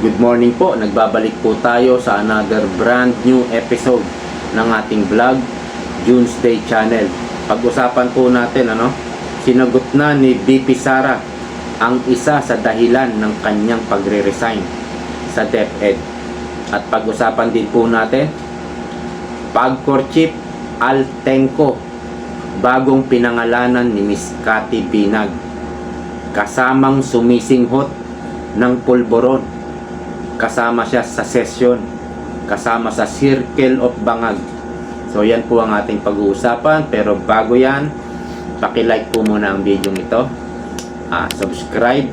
Good morning po, nagbabalik po tayo sa another brand new episode ng ating vlog, June's Day Channel. Pag-usapan po natin, ano, sinagot na ni BP Sara ang isa sa dahilan ng kanyang pagre-resign sa DepEd. At pag-usapan din po natin, Pagkorchip Altenco, bagong pinangalanan ni Miss Cathy Binag, kasamang sumisinghot ng pulboron kasama siya sa session, kasama sa Circle of Bangag. So yan po ang ating pag-uusapan, pero bago yan, paki-like po muna ang video ito, ah, subscribe,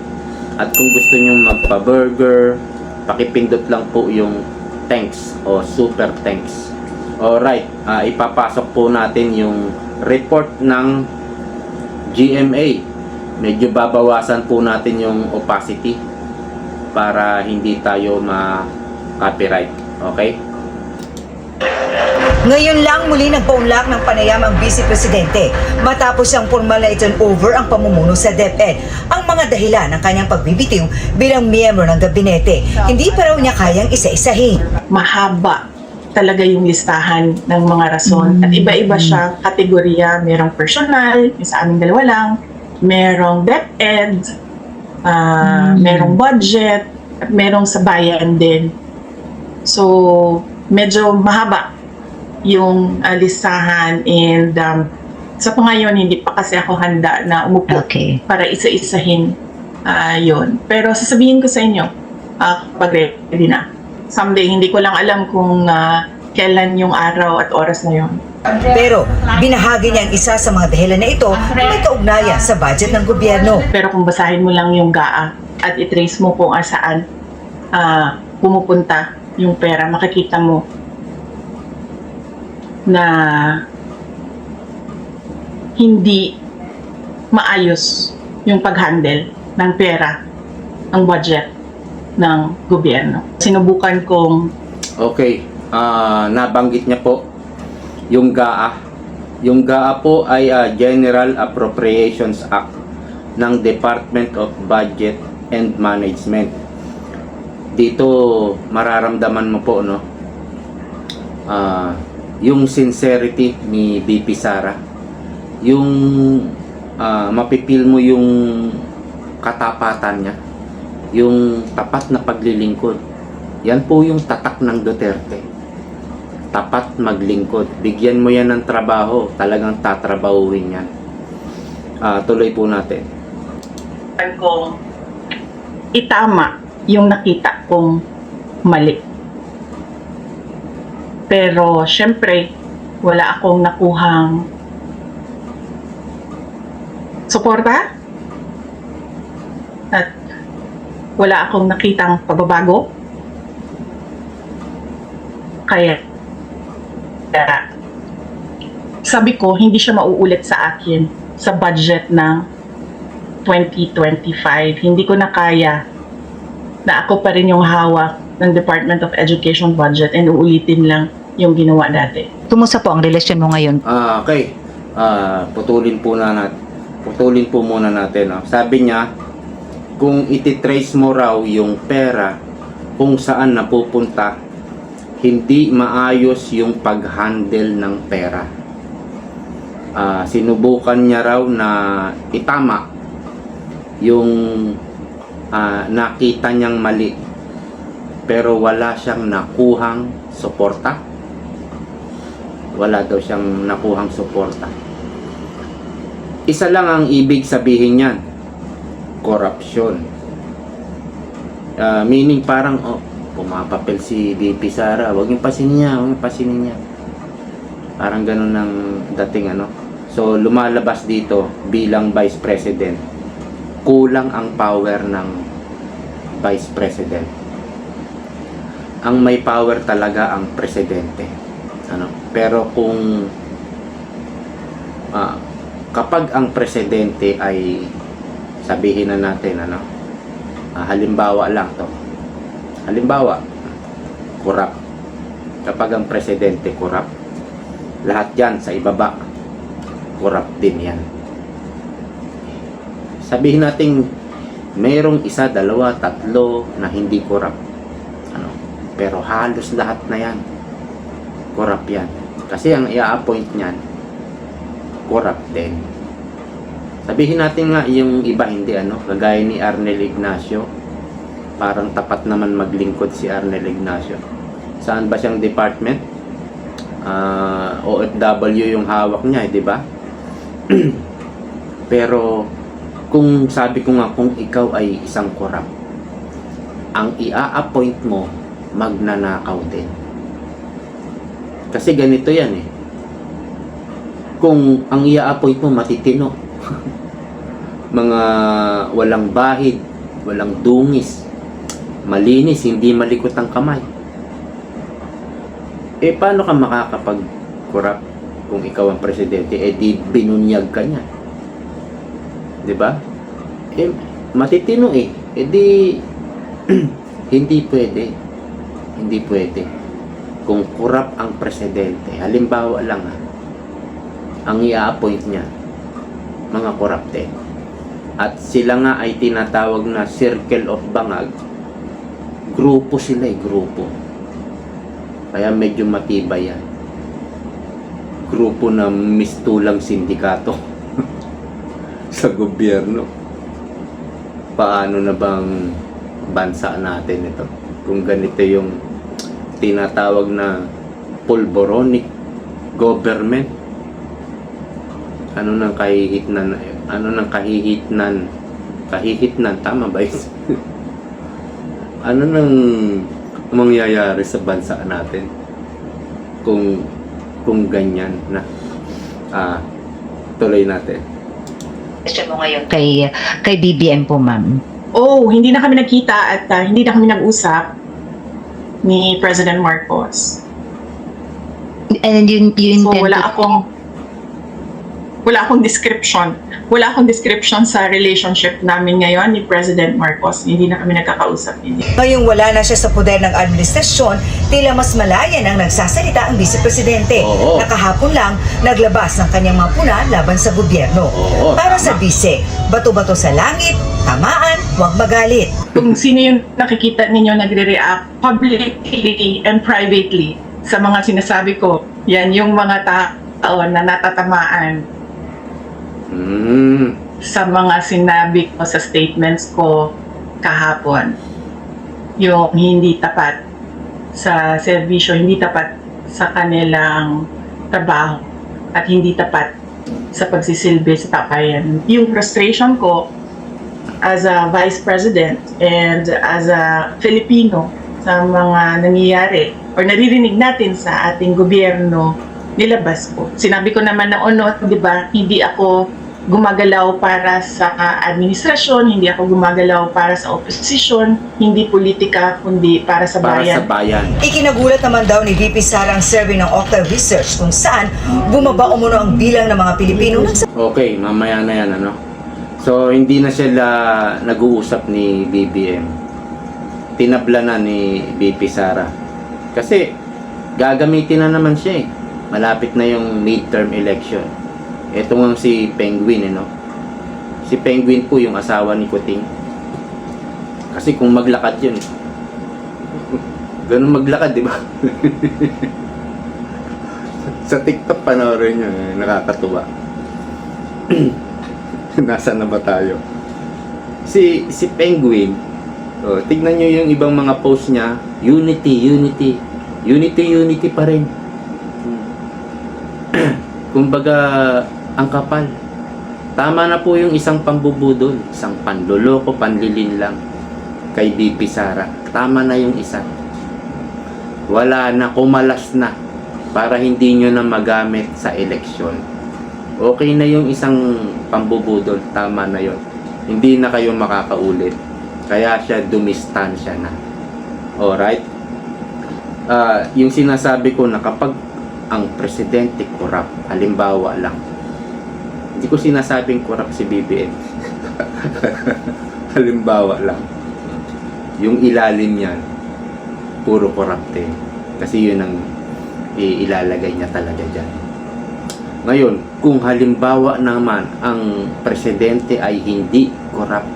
at kung gusto nyo magpa-burger, pakipindot lang po yung thanks o super thanks. Alright, ah, ipapasok po natin yung report ng GMA. Medyo babawasan po natin yung opacity para hindi tayo ma-copyright. Okay? Ngayon lang muli nagpaunlak ng panayam ang Vice Presidente matapos ang formal na turnover ang pamumuno sa DepEd. Ang mga dahilan ng kanyang pagbibitiw bilang miyembro ng gabinete. Hindi pa raw niya kayang isa-isahin. mahaba talaga yung listahan ng mga rason. At iba-iba siya, kategorya. Merong personal, yung sa aming dalawa lang. Merong DepEd, ah, merong budget, at merong sa bayan din. So, medyo mahaba yung ah, listahan and um, sa pa ngayon, hindi pa kasi ako handa na umupo Okay. para isa-isahin ah yun. Pero sasabihin ko sa inyo, ah pag ready na. Someday, hindi ko lang alam kung ah, kailan yung araw at oras na yun. Pero binahagi niya ang isa sa mga dahilan na ito na may kaugnayan sa budget ng gobyerno. Pero kung basahin mo lang yung GAA at itrace mo kung saan ah, pumupunta yung pera, makikita mo na hindi maayos yung pag-handle ng pera, ang budget ng gobyerno. Sinubukan kong Okay. Ah, nabanggit niya po yung GAA. Yung GAA po ay ah, General Appropriations Act ng Department of Budget and Management. Dito mararamdaman mo po no ah, yung sincerity ni BP Sara. Yung ah, mapipil mo yung katapatan niya. Yung tapat na paglilingkod. Yan po yung tatak ng Duterte. Tapat maglingkod. Bigyan mo yan ng trabaho. Talagang tatrabahuin yan. Ah, tuloy po natin. kong itama yung nakita kong mali. Pero, syempre, wala akong nakuhang suporta at wala akong nakitang pagbabago. Kaya, kaya sabi ko, hindi siya mauulit sa akin sa budget ng 2025. Hindi ko na kaya na ako pa rin yung hawak ng Department of Education budget and uulitin lang yung ginawa dati. Kumusta po ang relasyon mo ngayon? Ah, okay. Ah, putulin po na natin. Putulin po muna natin. No? Sabi niya, kung ititrace mo raw yung pera kung saan napupunta, hindi maayos yung pag-handle ng pera. Ah, sinubukan niya raw na itama yung ah, nakita niyang mali pero wala siyang nakuhang suporta wala daw siyang nakuhang suporta. Isa lang ang ibig sabihin niyan, corruption. Ah, meaning parang, oh, pumapapel si BP Sara, huwag yung pasinin niya, huwag yung pasinin niya. Parang ganun ang dating ano. So, lumalabas dito bilang Vice President, kulang ang power ng Vice President. Ang may power talaga ang Presidente ano pero kung ah, kapag ang presidente ay sabihin na natin ano ah, halimbawa lang to halimbawa corrupt. Kapag ang presidente corrupt lahat yan sa ibaba corrupt din yan. Sabihin natin mayroong isa, dalawa, tatlo na hindi corrupt. Pero halos lahat na yan, corrupt yan. Kasi ang i-appoint niyan, corrupt din. Sabihin natin nga yung iba hindi ano, kagaya ni Arnel Ignacio, parang tapat naman maglingkod si Arnel Ignacio. Saan ba siyang department? Ah, OFW yung hawak niya, eh, di ba? Pero kung sabi ko nga kung ikaw ay isang corrupt, ang ia-appoint mo magnanakaw din. Kasi ganito yan eh. Kung ang ia-appoint mo matitino, mga walang bahid, walang dungis, malinis, hindi malikot ang kamay. Eh, paano ka makakapag-corrupt kung ikaw ang presidente? Eh, di binunyag ka niya. 'Di ba? Eh, matitino eh. Eh, di hindi pwede. Hindi pwede. Kung corrupt ang presidente, halimbawa lang ha, ang i-appoint niya, mga korapte. At sila nga ay tinatawag na circle of bangag. Grupo sila eh, grupo. Kaya medyo matibay yan. Grupo na mistulang sindikato sa gobyerno. Paano na bang bansa natin ito? Kung ganito yung tinatawag na pulboronic government. Ano nang kahihitnan? Ano nang kahihitnan? Kahihitnan, tama ba yun? ano nang mangyayari sa bansa natin kung kung ganyan na ah tuloy natin Question mo ngayon kay, kay BBM po, ma'am. Oh, hindi na kami nagkita at ah, hindi na kami nag-usap ni President Marcos. And yun, yun So intend wala to- akong wala akong description. Wala akong description sa relationship namin ngayon ni President Marcos. Hindi na kami nagkakausap. Hindi. Ngayong wala na siya sa poder ng administrasyon, tila mas malaya nang nagsasalita ang vice presidente. Oo. Nakahapon lang, naglabas ng kanyang mga puna laban sa gobyerno. Oo, Para tama. sa vice, bato-bato sa langit, tamaan, huwag magalit. Kung sino yung nakikita ninyo nagre-react publicly and privately sa mga sinasabi ko, yan yung mga tao na natatamaan mm, sa mga sinabi ko sa statements ko kahapon. Yung hindi tapat sa serbisyo, hindi tapat sa kanilang trabaho at hindi tapat sa pagsisilbi sa tapayan. Yung frustration ko as a vice president and as a Filipino sa mga nangyayari or naririnig natin sa ating gobyerno nilabas ko. Sinabi ko naman na ono, di ba, hindi ako gumagalaw para sa administrasyon, hindi ako gumagalaw para sa oposisyon, hindi politika, kundi para sa para sa bayan. bayan Ikinagulat naman daw ni VP Sara ang survey ng Okta Research kung saan bumaba umuno ang bilang ng mga Pilipino. Okay mamaya na yan ano? So hindi na sila nag-uusap ni BBM tinabla na ni BP Sara kasi gagamitin na naman siya eh malapit na yung midterm election ito nga si Penguin eh, no? si Penguin po yung asawa ni Kuting kasi kung maglakad yun ganun maglakad di ba sa TikTok panoorin nyo eh, nakakatuwa Nasaan na ba tayo? Si si Penguin, oh, tignan nyo yung ibang mga post niya, unity, unity. Unity, unity pa rin. Kumbaga, ang kapal. Tama na po yung isang pambubudol, isang panloloko, panlilin lang kay BP Sara. Tama na yung isa. Wala na, kumalas na para hindi nyo na magamit sa eleksyon okay na yung isang pambubudol, tama na yon. Hindi na kayo makakaulit. Kaya siya dumistansya na. Alright? Ah, yung sinasabi ko na kapag ang presidente corrupt, halimbawa lang, hindi ko sinasabing corrupt si BBM. halimbawa lang. Yung ilalim yan, puro corrupt eh. Kasi yun ang ilalagay niya talaga dyan. Ngayon, kung halimbawa naman ang presidente ay hindi corrupt,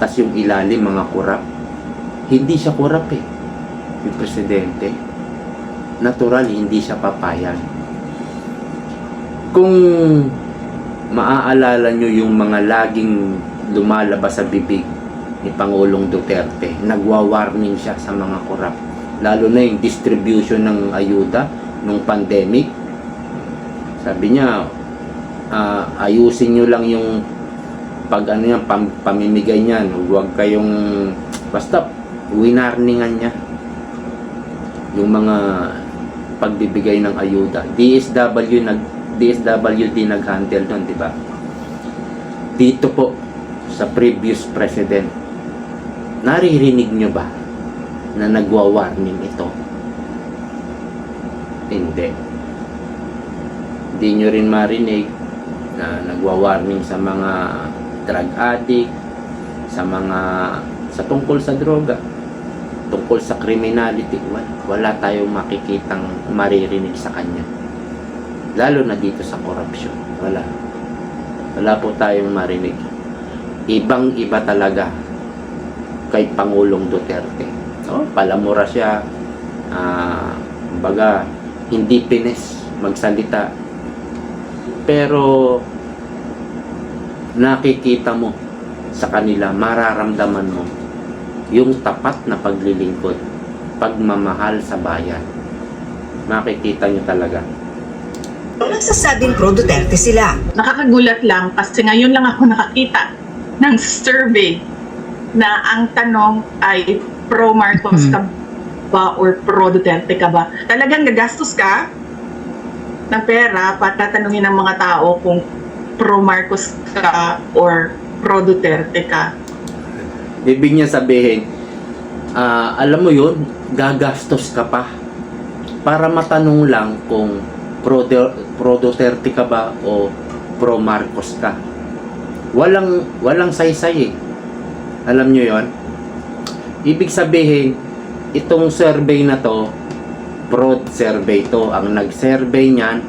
tas yung ilalim mga corrupt, hindi siya corrupt eh. yung presidente. Natural, hindi siya papayag. Kung maaalala nyo yung mga laging lumalabas sa bibig ni Pangulong Duterte, nagwa-warning siya sa mga korap. Lalo na yung distribution ng ayuda nung pandemic. Sabi niya, ah, ayusin nyo lang yung pag ano yan, pam, pamimigay niyan. Huwag kayong, basta winarningan niya yung mga pagbibigay ng ayuda. DSW nag DSWD nag-handle nun, di ba? Dito po sa previous president, naririnig nyo ba na nagwa-warning ito? Hindi. Hindi nyo rin marinig na nagwa-warning sa mga drug addict, sa mga sa tungkol sa droga, tungkol sa criminality, wala, tayong makikitang maririnig sa kanya. Lalo na dito sa corruption. Wala. Wala po tayong marinig. Ibang iba talaga kay Pangulong Duterte. Oh, palamura siya. Ah, baga, hindi pines magsalita. Pero nakikita mo sa kanila, mararamdaman mo yung tapat na paglilingkod, pagmamahal sa bayan. Makikita nyo talaga. Nagsasabing pro Duterte sila. Nakakagulat lang kasi ngayon lang ako nakakita ng survey na ang tanong ay pro Marcos ka ba or pro Duterte ka ba? Talagang gagastos ka ng pera para tatanungin ng mga tao kung pro Marcos ka or pro Duterte ka. Ibig niya sabihin, ah, alam mo yun, gagastos ka pa para matanong lang kung pro, pro Duterte ka ba o pro Marcos ka. Walang, walang saysay eh. Alam nyo yon Ibig sabihin, itong survey na to, fraud survey to. Ang nag-survey niyan,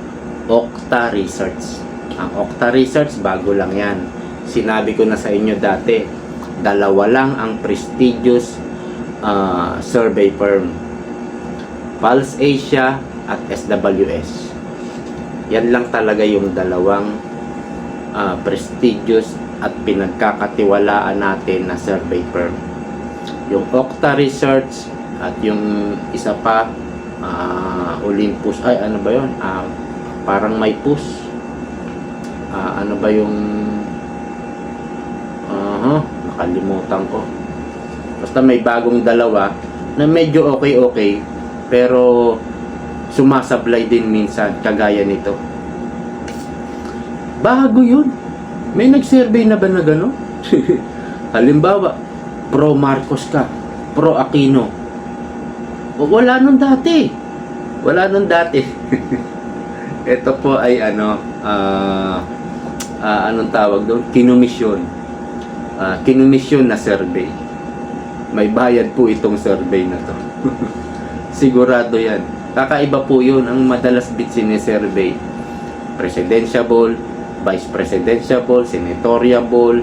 Okta Research. Ang Okta Research, bago lang yan. Sinabi ko na sa inyo dati, dalawa lang ang prestigious ah, survey firm. Pulse Asia at SWS. Yan lang talaga yung dalawang ah, prestigious at pinagkakatiwalaan natin na survey firm. Yung Okta Research at yung isa pa ah, Olympus ay ano ba yon Ah, parang may push Ah, ano ba yung Aha, nakalimutan ko. Basta may bagong dalawa na medyo okay-okay pero sumasablay din minsan kagaya nito. Bago yun. May nag-survey na ba na gano'n? Halimbawa, pro Marcos ka, pro Aquino. Wala nung dati. Wala nung dati. Ito po ay ano, ah, ah, anong tawag doon? Kinumisyon uh, kinumisyon na survey. May bayad po itong survey na to. Sigurado yan. Kakaiba po yun ang madalas bit sinisurvey. Presidentiable, vice presidentiable, senatoriable,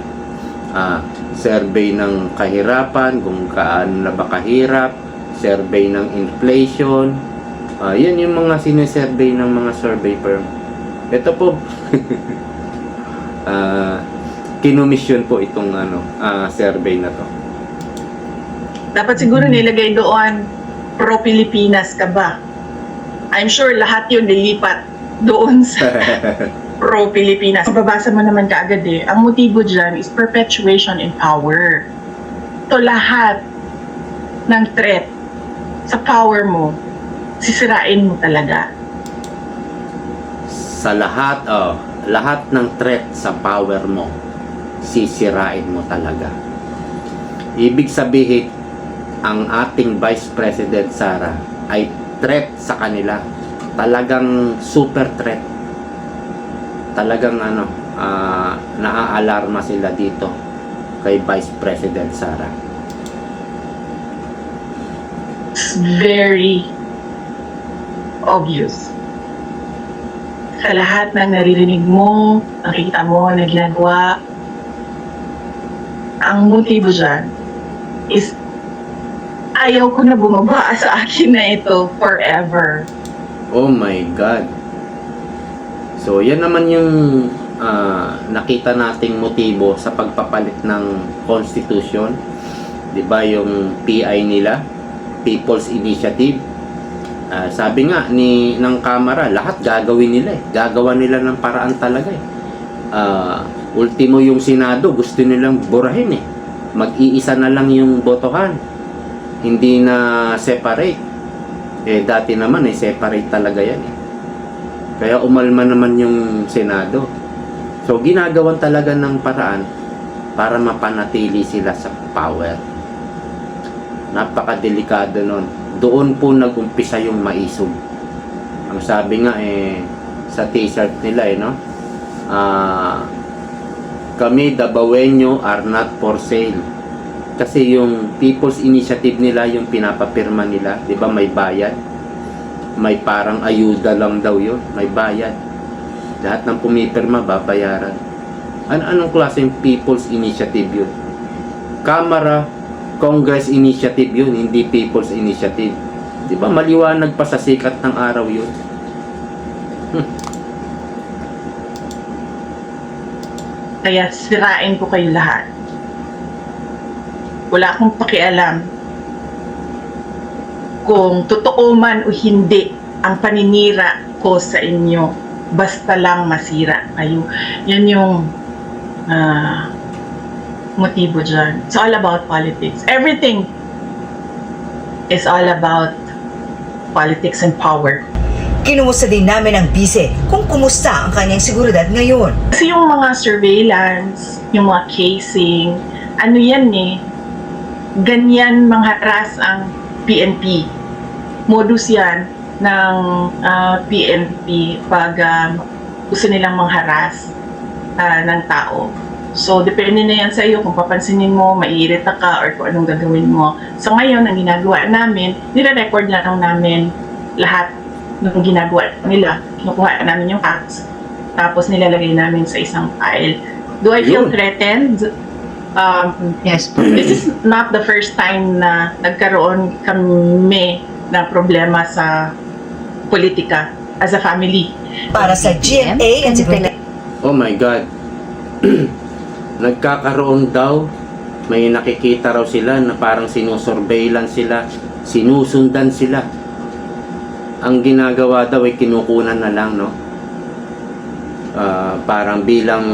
ah, survey ng kahirapan, kung kaan na ba kahirap, survey ng inflation. Ah, yan yung mga sinisurvey ng mga survey firm. Ito po, ah, kinumisyon po itong ano, ah, survey na to. Dapat siguro nilagay doon pro Pilipinas ka ba? I'm sure lahat yun nilipat doon sa pro Pilipinas. Mababasa mo naman kaagad eh. Ang motibo dyan is perpetuation in power. To lahat ng threat sa power mo, sisirain mo talaga. sa lahat oh, lahat ng threat sa power mo sisirain mo talaga. Ibig sabihin ang ating Vice President Sara ay threat sa kanila. Talagang super threat. Talagang ano ah, naaalarma sila dito kay Vice President Sara. Very obvious. Sa lahat ng naririnig mo, nakita mo, na ginagawa, ang motibo dyan is ayaw ko na bumaba sa akin na ito forever. Oh my God. So, yan naman yung ah, nakita nating motibo sa pagpapalit ng Constitution. ba yung PI nila, People's Initiative. Ah, sabi nga ni ng Kamara, lahat gagawin nila eh. Gagawa nila ng paraan talaga eh. Ah, ultimo yung Senado, gusto nilang burahin eh. Mag-iisa na lang yung botohan. Hindi na separate. Eh, dati naman eh, separate talaga yan eh. Kaya umalma naman yung Senado. So, ginagawan talaga ng paraan para mapanatili sila sa power. Napakadelikado nun. Doon po nagumpisa yung maisog. Ang sabi nga eh, sa t-shirt nila eh, no? Ah, kami, Dabawenyo, are not for sale. Kasi yung People's Initiative nila, yung pinapapirma nila, di ba may bayad? May parang ayuda lang daw yun, may bayad. Lahat ng pumipirma, babayaran. Ano anong klaseng People's Initiative yun? Kamara, Congress Initiative yun, hindi People's Initiative. Di ba maliwanag pa sa sikat ng araw yun? Kaya sirain ko kayo lahat. Wala akong pakialam kung totoo man o hindi ang paninira ko sa inyo. Basta lang masira kayo. Yan yung ah, motibo dyan. It's all about politics. Everything is all about politics and power. Kinumusta din namin ang bise kung kumusta ang kanyang seguridad ngayon. Kasi yung mga surveillance, yung mga casing, ano yan eh, ganyan mangharas ang PNP. Modus yan ng ah, PNP pag ah, gusto nilang mangharas ah, ng tao. So, depende na yan sa iyo kung papansinin mo, maiirita ka, or kung anong gagawin mo. So, ngayon, ang ginagawa namin, nire-record lang namin lahat ng ginagawa nila. Kinukuha namin yung facts. Tapos, nilalagay namin sa isang file. Do I feel Yun. threatened? Um, Yes po. this is not the first time na nagkaroon kami ng problema sa politika as a family. Para sa GMA and Security Oh my God. Nagkakaroon daw, may nakikita raw sila na parang sinusurveillance sila, sinusundan sila. Ang ginagawa daw ay kinukunan na lang, no? Ah, parang bilang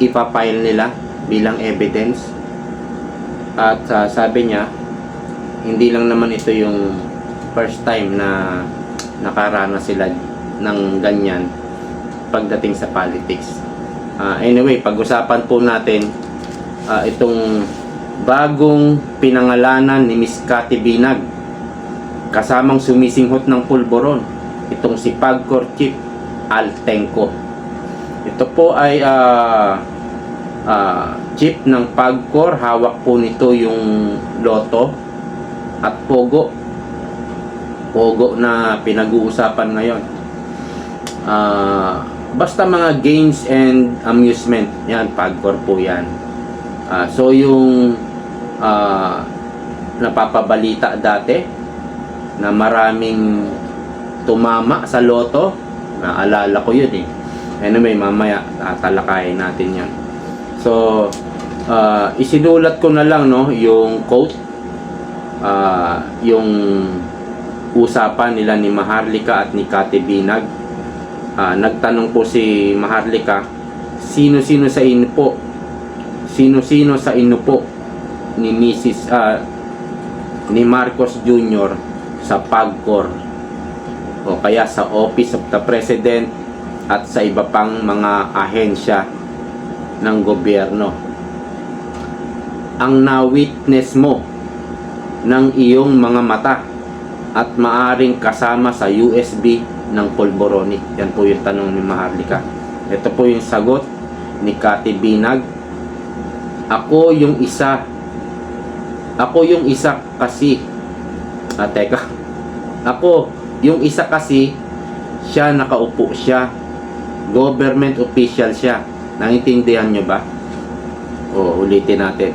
ipapile nila, bilang evidence. At ah, sabi niya, hindi lang naman ito yung first time na nakaranas sila ng ganyan pagdating sa politics. Ah, anyway, pag-usapan po natin ah, itong bagong pinangalanan ni Miss Cathy Binag kasamang sumisinghot ng pulboron itong si Pagcor Chief Altenco. Ito po ay ah, ah, chief ng Pagcor, hawak po nito yung loto at pogo. Pogo na pinag-uusapan ngayon. Ah, basta mga games and amusement yan pagkor po yan Ah, so yung ah, napapabalita dati na maraming tumama sa loto naalala ko yun eh anyway mamaya tatalakayin natin yan so ah, isinulat ko na lang no yung quote ah, yung usapan nila ni Maharlika at ni Kate Binag Ah, nagtanong po si Maharlika, sino-sino sa inyo po? Sino-sino sa inyo po ni Mrs. ah, ni Marcos Jr. sa PAGCOR o kaya sa Office of the President at sa iba pang mga ahensya ng gobyerno. Ang na-witness mo ng iyong mga mata at maaring kasama sa USB ng Polboroni. Yan po yung tanong ni Maharlika. Ito po yung sagot ni Kati Binag. Ako yung isa. Ako yung isa kasi. Ah, teka. Ako yung isa kasi siya nakaupo siya. Government official siya. Naintindihan nyo ba? O, ulitin natin.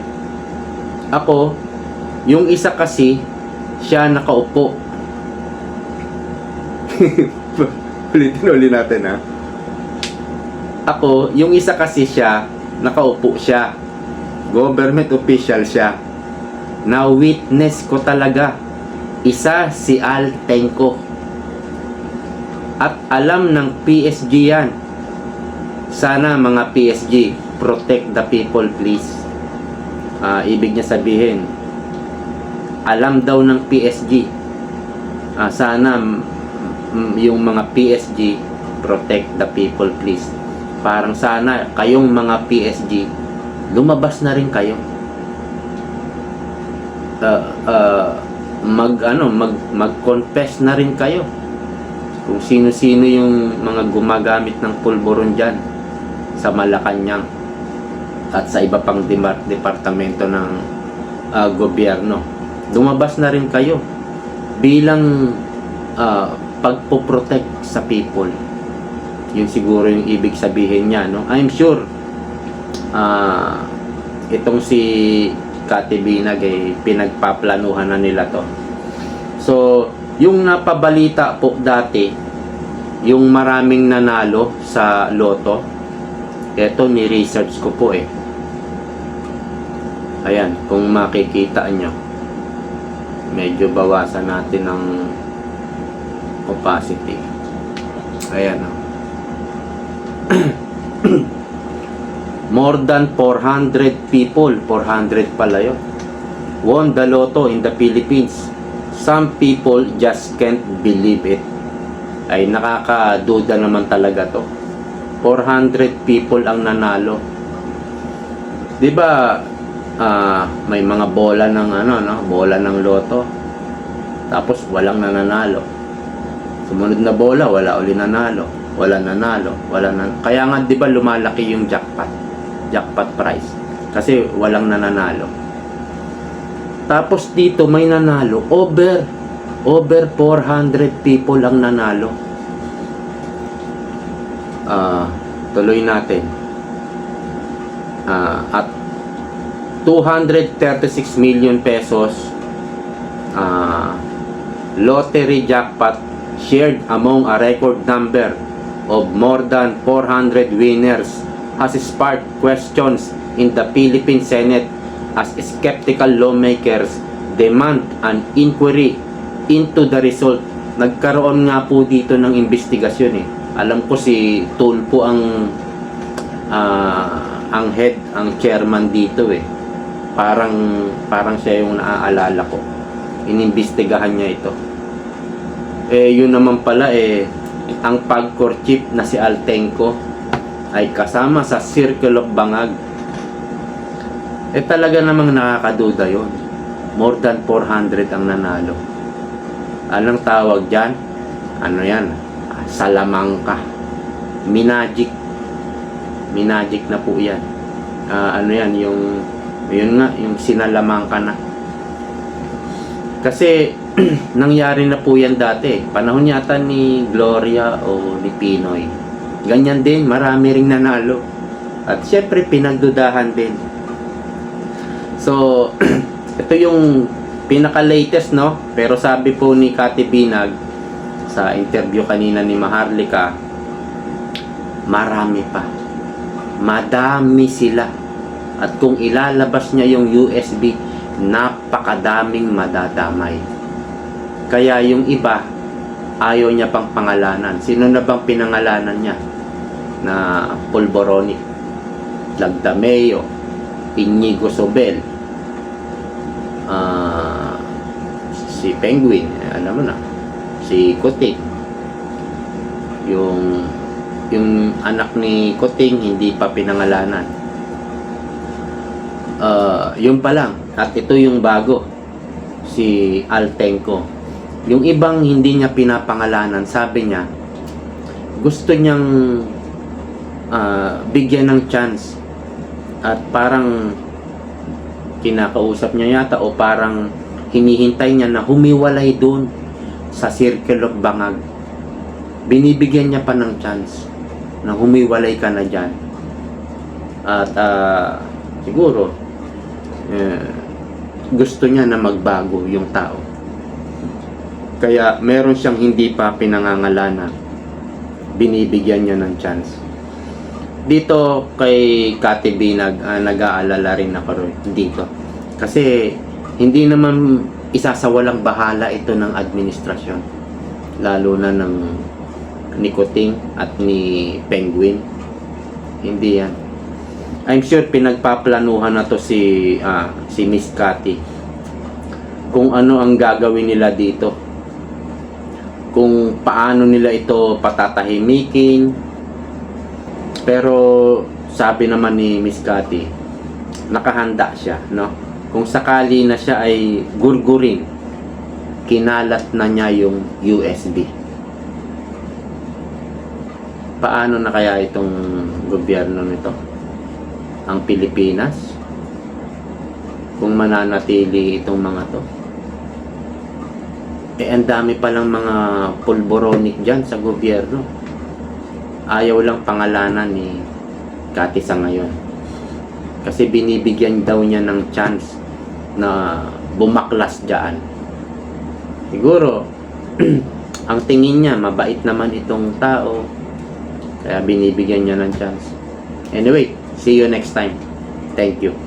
Ako, yung isa kasi siya nakaupo. Ulitin ulit natin ha. Ako, yung isa kasi siya, nakaupo siya. Government official siya. Na witness ko talaga. Isa si Al Tenko. At alam ng PSG yan. Sana mga PSG, protect the people please. Ah, ibig niya sabihin, alam daw ng PSG. Ah, sana yung mga PSG protect the people please. Parang sana kayong mga PSG lumabas na rin kayo. Ah, ah, mag ano, mag mag-confess na rin kayo. Kung sino-sino yung mga gumagamit ng pulburon diyan sa Malacanang at sa iba pang departamento ng ah, gobyerno. Lumabas na rin kayo bilang ah, pagpoprotect sa people. Yun siguro yung ibig sabihin niya, no? I'm sure ah itong si Kati Binag eh, pinagpaplanuhan na nila to. So, yung napabalita po dati, yung maraming nanalo sa loto, eto ni-research ko po eh. Ayan, kung makikita nyo, medyo bawasan natin ng opacity. Ayan oh. More than 400 people, 400 pala yun, won the lotto in the Philippines. Some people just can't believe it. Ay nakakaduda naman talaga to. 400 people ang nanalo. 'Di ba ah, may mga bola ng ano no, bola ng loto. Tapos walang nananalo. Sumunod na bola, wala uli nanalo. Wala nanalo, wala nan Kaya nga 'di ba lumalaki yung jackpot, jackpot price kasi walang nananalo. Tapos dito may nanalo over over 400 people ang nanalo. Ah, tuloy natin. Ah, at 236 million pesos ah lottery jackpot shared among a record number of more than 400 winners has sparked questions in the Philippine Senate as skeptical lawmakers demand an inquiry into the result. Nagkaroon nga po dito ng investigasyon eh. Alam ko si Tulpo ang ah, ang head, ang chairman dito eh. Parang parang siya yung naaalala ko. Inimbestigahan niya ito. Eh yun naman pala eh ang pagcore chief na si Altenco ay kasama sa Circle of Bangag. Eh talaga namang nakakaduda yon. More than 400 ang nanalo. Anong tawag dyan? Ano yan? Salamangka. Minagic. Minagic na po yan. Ah, ano yan? Yung, yun nga, yung sinalamangka na. Kasi, nangyari na po yan dati. Panahon yata ni Gloria o ni Pinoy. Ganyan din, marami ring nanalo. At syempre, pinagdudahan din. So, ito yung pinaka-latest, no? Pero sabi po ni Kati Binag sa interview kanina ni Maharlika, marami pa. Madami sila. At kung ilalabas niya yung USB, napakadaming madadamay. Kaya yung iba, ayaw niya pang pangalanan. Sino na bang pinangalanan niya? Na Polboroni, Lagdameo, Inigo Sobel, ah, si Penguin, eh, alam mo na, si Kuting, yung yung anak ni Kuting hindi pa pinangalanan. Ah, yun pa lang. At ito yung bago. Si Altenco. Yung ibang hindi niya pinapangalanan, sabi niya, gusto niyang ah, bigyan ng chance. At parang kinakausap niya yata o parang hinihintay niya na humiwalay doon sa Circle of Bangag. Binibigyan niya pa ng chance na humiwalay ka na dyan. At ah, siguro, eh, gusto niya na magbago yung tao. Kaya meron siyang hindi pa pinangangalanan. Binibigyan niya ng chance. Dito kay Kati Binag, ah, nag-aalala rin ako rin dito. Kasi hindi naman isasawalang bahala ito ng administrasyon. Lalo na ng ni Kuting at ni Penguin. Hindi yan. I'm sure pinagpaplanuhan na to si ah, si Miss Cathy kung ano ang gagawin nila dito. Kung paano nila ito patatahimikin. Pero sabi naman ni Miss Cathy, nakahanda siya, no? Kung sakali na siya ay gurgurin, kinalat na niya yung USB. Paano na kaya itong gobyerno nito? Ang Pilipinas? Kung mananatili itong mga to? Eh, ang dami palang mga pulboronic dyan sa gobyerno. Ayaw lang pangalanan ni Kati sa ngayon. Kasi binibigyan daw niya ng chance na bumaklas dyan. Siguro, ang tingin niya, mabait naman itong tao. Kaya binibigyan niya ng chance. Anyway, see you next time. Thank you.